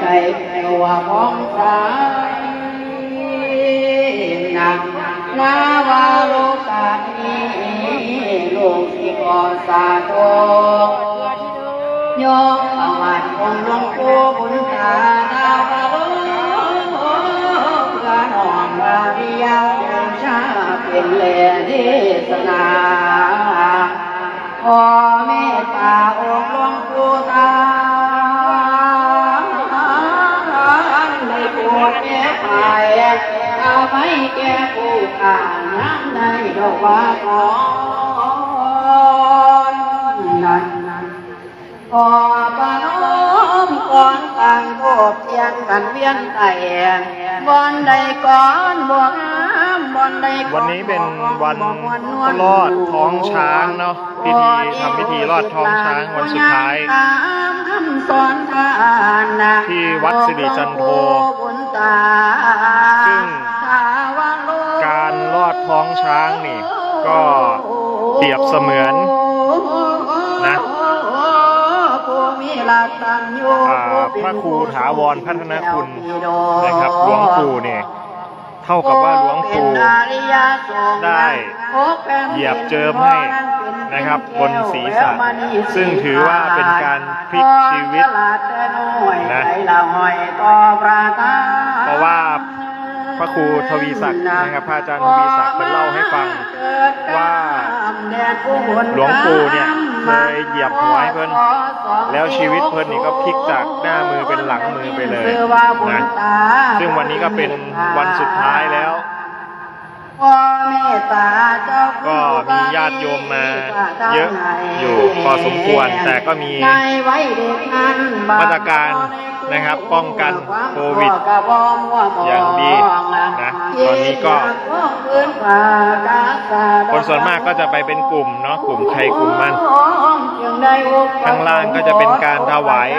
ใจตัวมองสายนักนาวาโลกานีลูกที่ก่อสาธุโยกขวัญองค์หลวงปู่บุญตานาวาโลพระนอมราวิยาชาเป็นเลเทศนาขอเมตตาองค์ อาภัยแก่ผู้ข่าน้ำในดอกว่าก่อนนั้นขอปนมก่อนต่างโบกเทียนกันเวียนไต่บอนใดก่อนบวงามบอนใดก่อวันนี้เป็นวันบ่ม่วนนวลลอดท้องช้างเนาะพิธีทำพิธีลอดท้องช้างวันสุดท้าย ที่วัดสิริจันโท ช้างนี่ ก็เปรียบเสมือนนะพระครูถาวรพัฒนคุณนะครับหลวงปู่เนี่ยเท่ากับว่าหลวงปู่ได้เหยียบเจิมให้นะครับบนศีรษะซึ่งถือว่าเป็นการพลิกชีวิตนะเพราะว่า พระครูทวีศักดิ์นะครับพระอาจารย์ทวีศักดิ์เป็นเล่าให้ฟังว่าหลวงปู่เนี่ยเคยเหยียบหัวให้เพิ่นแล้วชีวิตเพิ่นนี่ก็พลิกจากหน้ามือเป็นหลังมือไปเลยนะซึ่งวันนี้ก็เป็นวันสุดท้ายแล้วก็มีญาติโยมมาเยอะอยู่พอสมควรแต่ก็มีมาตรการ นะครับ ป้องกันโควิดอย่างดีนะตอนนี้ก็คนส่วนมากก็จะไปเป็นกลุ่มเนาะกลุ่มใครกลุ่มมันข้างล่างก็จะเป็นการถวาย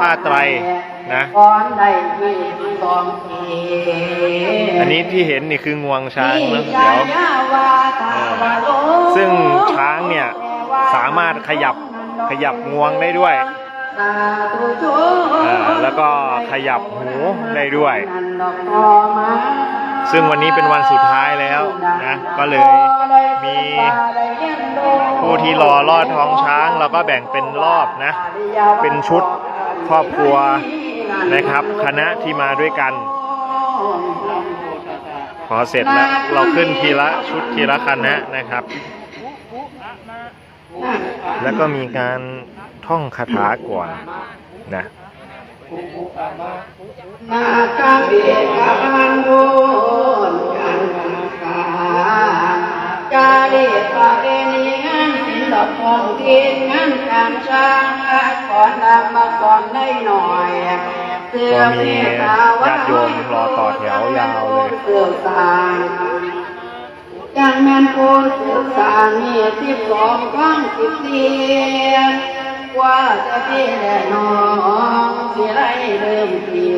ผ้าไตรนะอันนี้ที่เห็นนี่คืองวงช้างนะเดี๋ยวซึ่งช้างเนี่ยสามารถขยับขยับงวงได้ด้วยอ่า แล้วก็ขยับหูได้ด้วย ซึ่งวันนี้เป็นวันสุดท้ายแล้วนะ ก็เลยมีผู้ที่รอลอดท้องช้างเราก็แบ่งเป็นรอบนะ เป็นชุดครอบครัวนะครับ คณะที่มาด้วยกัน พอเสร็จแล้วเราขึ้นทีละชุดทีละคณะนะครับ แล้วก็มีการ ท่องคาถาก่อนนะนาคาเบกาบังโนการกรรมกากาเดปาเรนีงานศิลปของทินงานการช่างสอนนำมาสอนได้หน่อยเสื้อเมตตาวัดญาโยมรอต่อแถวยาวเลยเสื้อสางยังแมนโพเสื้อสางมีสิบสองข้างสิบสี่ ว่าจะพี่แน่นองสิไรเริ่มเปลี่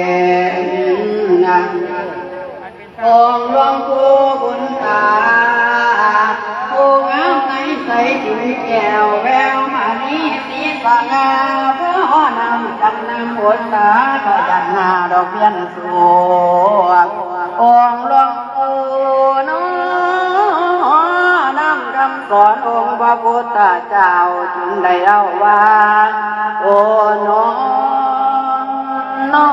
ยนนองหลวงปู่บุญตาผู้งามในใสถึงแก้วแววมานีสีสง่าพ่อนำจำนำหัวตาขยันหน้าดอกเบี้ยนสวงองหลวง สอนองค์พระพุทธเจ้าจึงได้เอาว่าโอ้น้อน้อ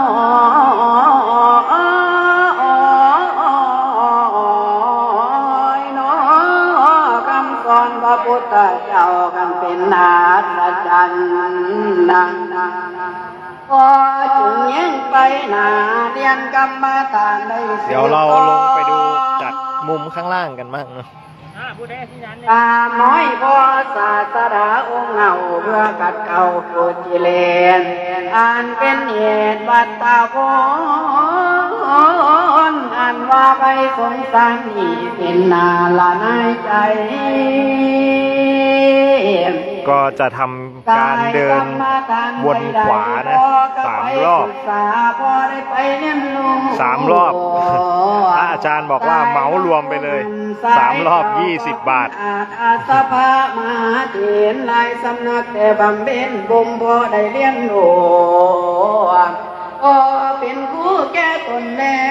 น้อคำสอนพระพุทธเจ้ากันเป็นนาศจันนังพอจึงแย่งไปนาเรียนกรรมฐานได้เดี๋ยวเราลงไปดูจากมุมข้างล่างกันบ้างเนอะ ตาน้อยพอศาสดาองค์เงาเพื่อกัดเก่าโกจิเลนอ่านเป็นเหตุบัตตาพนอ่านว่าไปสงสารนี่เป็นนาละนายใจ ก็จะทำการเดินวนขวานะสามรอบสามรอบอาจารย์บอกว่าเหมารวมไปเลยสามรอบยี่สิบบาทอาสภามาเถนลายสำนักแต่บำเพ็ญบุมพอได้เลี้ยงหนูก็เป็นผู้แก่ตนแล้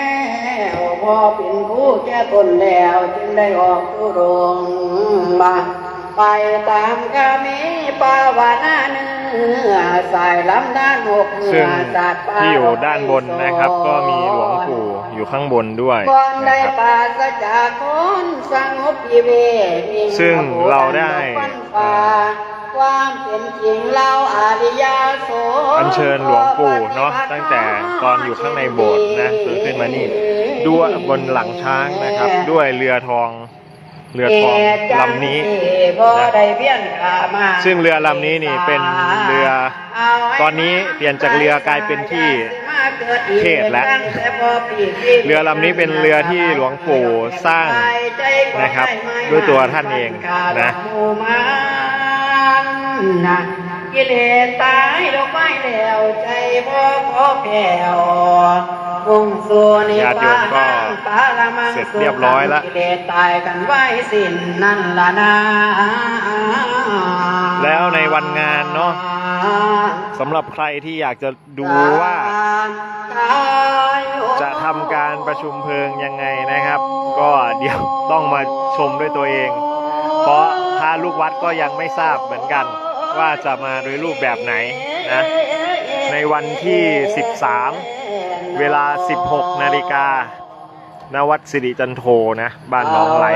วพอเป็นผู้แก่ตนแล้วจึงได้ออกตุรงมา ไปตามกามีปาวานาเนื้อสายลำด้านหกเหนืซึ่งอสัตว์ป่าที่อยู่ด้านบนนะครับ ก็มีหลวงปู่อยู่ข้างบนด้วยก่อนได้นะครับ ปราศจากคนสงบพิเวกนิ่ซึ่งเราได้ ฟันฟ้าความเป็นจริงเราอาริยโส อัญเชิญหลวงปู่เนาะตั้งแต่ตอนอยู่ข้างในโบสถ์นะจนขึ้นมานี่ด้วยบนหลังช้างนะครับ ด้วยเรือทอง เรือทองลำนี้บ่นะได้เวียนขามาซึ่งเรือลำนี้นี่เป็นเรือ ตอนนี้เปลี่ยนจากเรือกลายเป็นที่เทศแล้วเรือลำนี้เป็นเรือที่หลวงปู่สร้างนะครับ ด้วยตัวท่านเองนะนะกิเลสตายดอกไม้แล้วใจบ่พอแผ่วมุ่งสู่นิพ ญาติโยพามก็นปาละมังเสร็จเรียบร้อยแล้วกิเลสตายกันไว้สิ้นนั่นละนะแล้วในวันงานเนาะสำหรับใครที่อยากจะดูว่า จะทำการประชุมเพลิงยังไงนะครับ ก็เดี๋ยวต้องมาชมด้วยตัวเอง เพราะพระลูกวัดก็ยังไม่ทราบเหมือนกัน ว่าจะมาโดยรูปแบบไหนนะในวันที่ 13 เวลา 16 นาฬิกาณวัดสิริจันโทนะ บ้านหนองไหล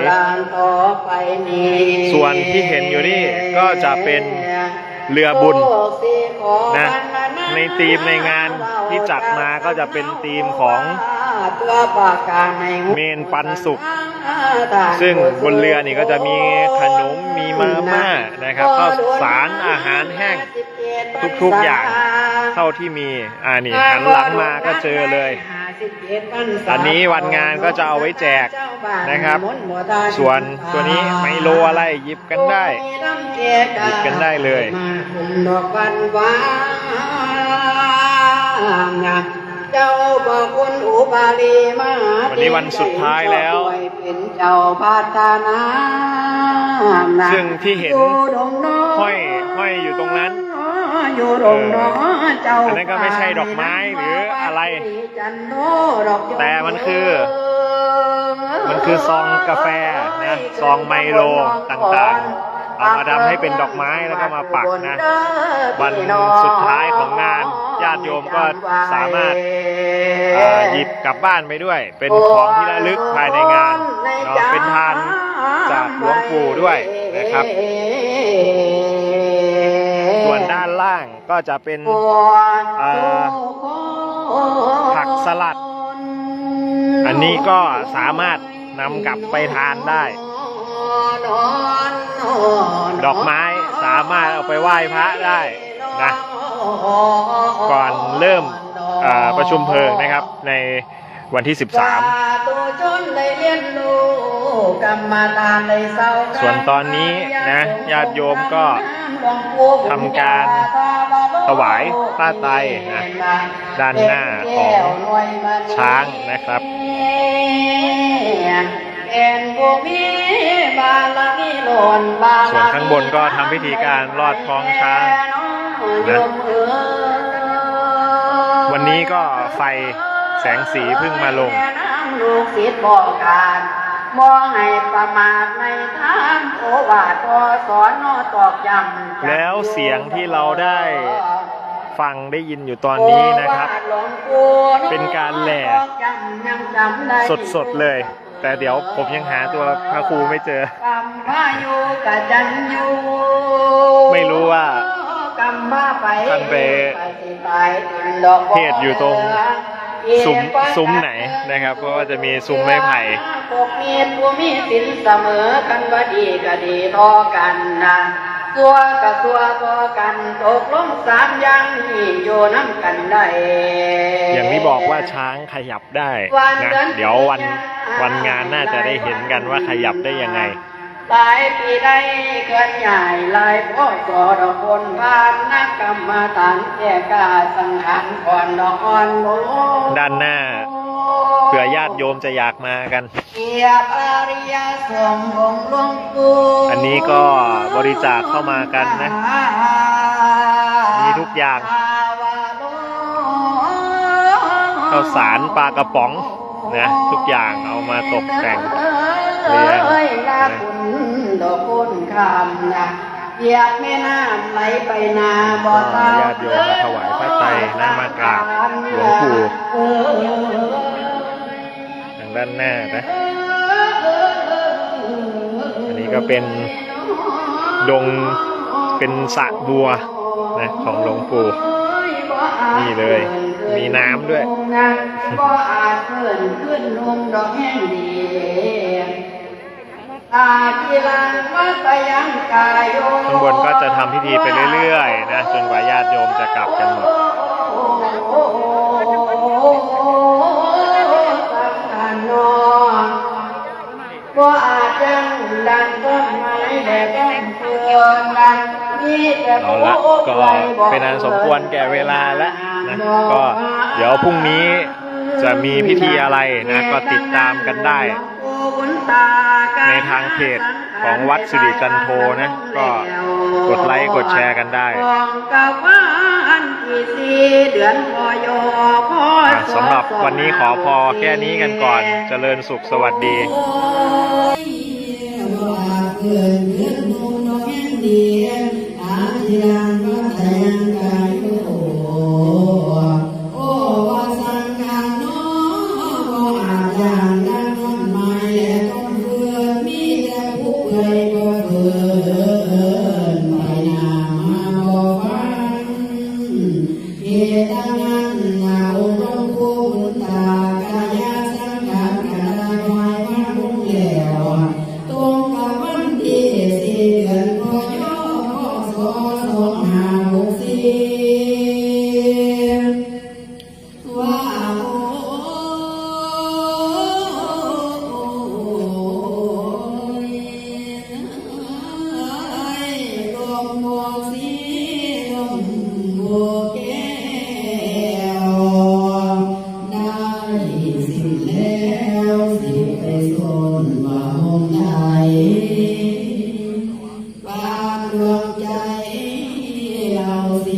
ส่วนที่เห็นอยู่นี่ก็จะเป็นเรือบุญนะในธีมในงานที่จัดมาก็จะเป็นธีมของเมนปันสุขซึ่งบนเรือนี่ก็จะมีขนมมีมาม่านะครับข้าวสารอาหารแห้งทุกๆอย่าง เท่าที่มี อ่านี่หันหลังมาก็เจอเลย อันนี้วันงานก็จะเอาไว้แจกนะครับ ส่วนตัวนี้ไมโลอะไรหยิบกันได้หยิบกันได้เลยดอกวันว้างามเจ้าบอกคุณอุบาลีมาวันนี้วันสุดท้ายแล้วเป็นเจ้าพาตานาซึ่งที่เห็นอยู่ดงน้ห้อยห้อยอยู่ตรงนั้น อยู่ดงน้อเจ้าอันนั้นก็ไม่ใช่ดอกไม้หรืออะไร แต่มันคือ มันคือซองกาแฟนะซองไมโลต่างๆ เอามาทำให้เป็นดอกไม้แล้วก็มาปักนะ วันสุดท้ายของงานญาติโยมก็สามารถเอ่อหยิบกลับบ้านไปด้วย เป็นของที่ระลึกภายในงานเนาะเป็นทานจากหลวงปู่ด้วยนะครับ ก็จะเป็นเอ่อผักสลัด อันนี้ก็สามารถนำกลับไปทานได้ ดอกไม้สามารถเอาไปไหว้พระได้นะ ก่อนเริ่มเอ่อประชุมเพลิงนะครับในวันที่ 13 ส่วนตอนนี้นะญาติโยมก็ทำการ ถวายผ้าไตรนะด้านหน้าของช้างนะครับส่วนข้างบนก็ทำพิธีการลอดท้องช้างนะวันนี้ก็ไฟแสงสีเพิ่งมาลงลูกศิษย์ บอกการมองให้ประมาทในทางโอวาทพอสอนนอตอกย้ำแล้วเสียงที่เราได้ฟังได้ยินอยู่ตอนนี้นะครับ เป็นการแหล่สดๆเลย แต่เดี๋ยวผมยังหาตัวพระครูไม่เจอกรรมพายุกะจันยูไม่รู้ว่ากรรมมาไปท่านไปไปติดดอกบัวเทศอยู่ตรง ซุ้มซุ้มไหนนะครับ เพราะว่าจะมีซุ้มไม้ไผ่พวกมีผู้มีสินเสมอกันว่าดีก็ดีทอกันนะสัวกับสัวพอกันตกลงสามอย่างนี่อยู่น้ำกันได้ อย่างที่บอกว่าช้างขยับได้นะเดี๋ยววันวันงานน่าจะได้เห็นกันว่าขยับได้ยังไง หลายปีได้เกินใหญ่หลายพ่อจอดอกคนพานนักกรรมฐานแก่กาสังหารก่อนดอกอ่อนโลด้านหน้าเผื่อญาติโยมจะอยากมากัน เกียบอาริยสงฆ์องค์หลวงปู่อันนี้ก็บริจาคเข้ามากันนะ มีทุกอย่างข้าวสารปลากระป๋องนะทุกอย่างเอามาตกแต่งเอ้ยลา คุณดอกคุณคำนะเหยียบแม่น้ำไหลไปนาบ่อเต่าญาติโยมมาถวายพระไตรนะมากราบหลวงปู่เอ้ยทางด้านหน้านะอันนี้ก็เป็นดงเป็นสระบัวนะของหลวงปู่นี่เลย มีน้ำด้วยก็อาจเกินขึ้นลงดอกแห้งดี ข้างบนก็จะทำพิธีไปเรื่อยๆนะจนกว่าญาติโยมจะกลับกันหมดสังขารนอนก็อาจังดังต้นไม้แดดแก้มเพื่อนดังนี่แต่เอาละก็เป็นอันสมควรแก่เวลาแล้วนะก็เดี๋ยวพรุ่งนี้จะมีพิธีอะไรนะ ก็ติดตามกันได้ ในทางเพจของวัดสิริจันโทนะ ก็กดไลค์กดแชร์กันได้สำหรับวันนี้ขอพอแค่นี้กันก่อน เจริญสุขสวัสดีเกินเดือนมงดอกแห่งเดียนตาที่ดังก็แต่งกา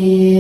เ